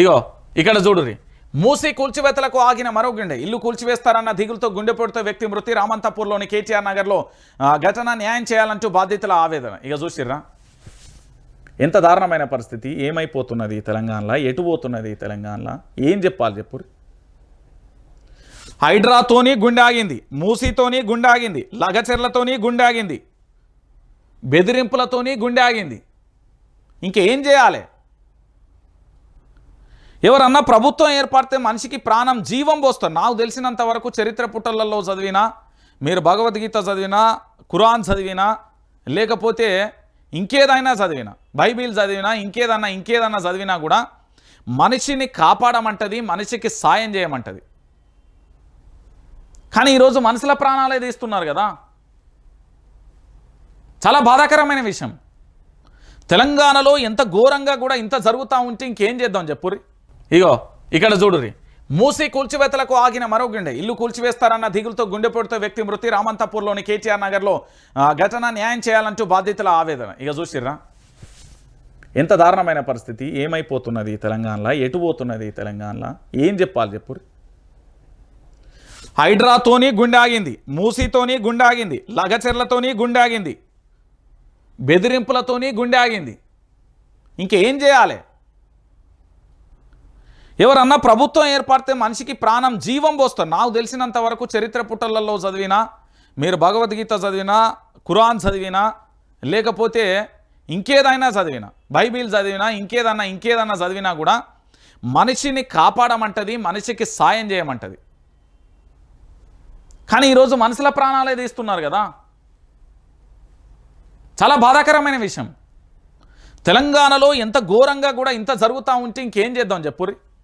ఇగో ఇక్కడ చూడురి మూసి కూల్చివేతలకు ఆగిన మరో గుండె. ఇల్లు కూల్చివేస్తారన్న దిగులతో గుండెపోటుతో వ్యక్తి మృతి రామంతపూర్లోని కేటీఆర్ నగర్లో ఘటన న్యాయం చేయాలంటూ బాధితుల ఆవేదన. ఇక చూసిర్రా. ఎంత దారుణమైన పరిస్థితి. ఏమైపోతున్నది తెలంగాణలో? ఎటు పోతున్నది తెలంగాణలో? ఏం చెప్పాలి చెప్పుర్రి హైడ్రాతోని గుండె ఆగింది. మూసీతోని గుండె ఆగింది. లగచెర్లతోని గుండె ఆగింది. బెదిరింపులతోని గుండె ఆగింది. ఇంకేం చేయాలి? ఎవరన్నా ప్రభుత్వం ఏర్పడితే మనిషికి ప్రాణం జీవం పోస్తారు నాకు తెలిసినంత వరకు చరిత్ర పుటలలో చదివినా మీరు భగవద్గీత చదివినా ఖురాన్ చదివినా లేకపోతే ఇంకేదైనా చదివినా బైబిల్ చదివినా ఇంకేదన్నా ఇంకేదన్నా చదివినా కూడా మనిషిని కాపాడమంటది మనిషికి సాయం చేయమంటది. కానీ ఈరోజు మనుషుల ప్రాణాలే తీస్తున్నారు కదా. చాలా బాధాకరమైన విషయం. తెలంగాణలో ఎంత ఘోరంగా కూడా ఇంత జరుగుతూ ఉంటే ఇంకేం చేద్దాం చెప్పుర్రీ ఇగో ఇక్కడ చూడురి మూసి కూల్చివేతలకు ఆగిన మరో గుండె. ఇల్లు కూల్చివేస్తారన్న దిగులతో గుండెపోటుతో వ్యక్తి మృతి. రామంతపూర్లోని కేటీఆర్ నగర్లో ఘటన న్యాయం చేయాలంటూ బాధితుల ఆవేదన. ఇక చూసిర్రా. ఎంత దారుణమైన పరిస్థితి. ఏమైపోతున్నది తెలంగాణలో? ఎటు పోతున్నది తెలంగాణలో? ఏం చెప్పాలి చెప్పు హైడ్రాతోని గుండె ఆగింది. మూసీతోని గుండె ఆగింది. లగచెర్లతోని గుండె ఆగింది. బెదిరింపులతోని గుండె ఆగింది. ఇంకేం చేయాలి? ఎవరన్నా ప్రభుత్వం ఏర్పడితే మనిషికి ప్రాణం జీవం పోస్తారు నాకు తెలిసినంత వరకు చరిత్ర పుటలలో చదివినా మీరు భగవద్గీత చదివినా ఖురాన్ చదివినా లేకపోతే ఇంకేదైనా చదివినా బైబిల్ చదివినా ఇంకేదన్నా ఇంకేదన్నా చదివినా కూడా మనిషిని కాపాడమంటది మనిషికి సాయం చేయమంటది. కానీ ఈరోజు మనుషుల ప్రాణాలే తీస్తున్నారు కదా. చాలా బాధాకరమైన విషయం. తెలంగాణలో ఎంత ఘోరంగా కూడా ఇంత జరుగుతూ ఉంటే ఇంకేం చేద్దాం చెప్పురి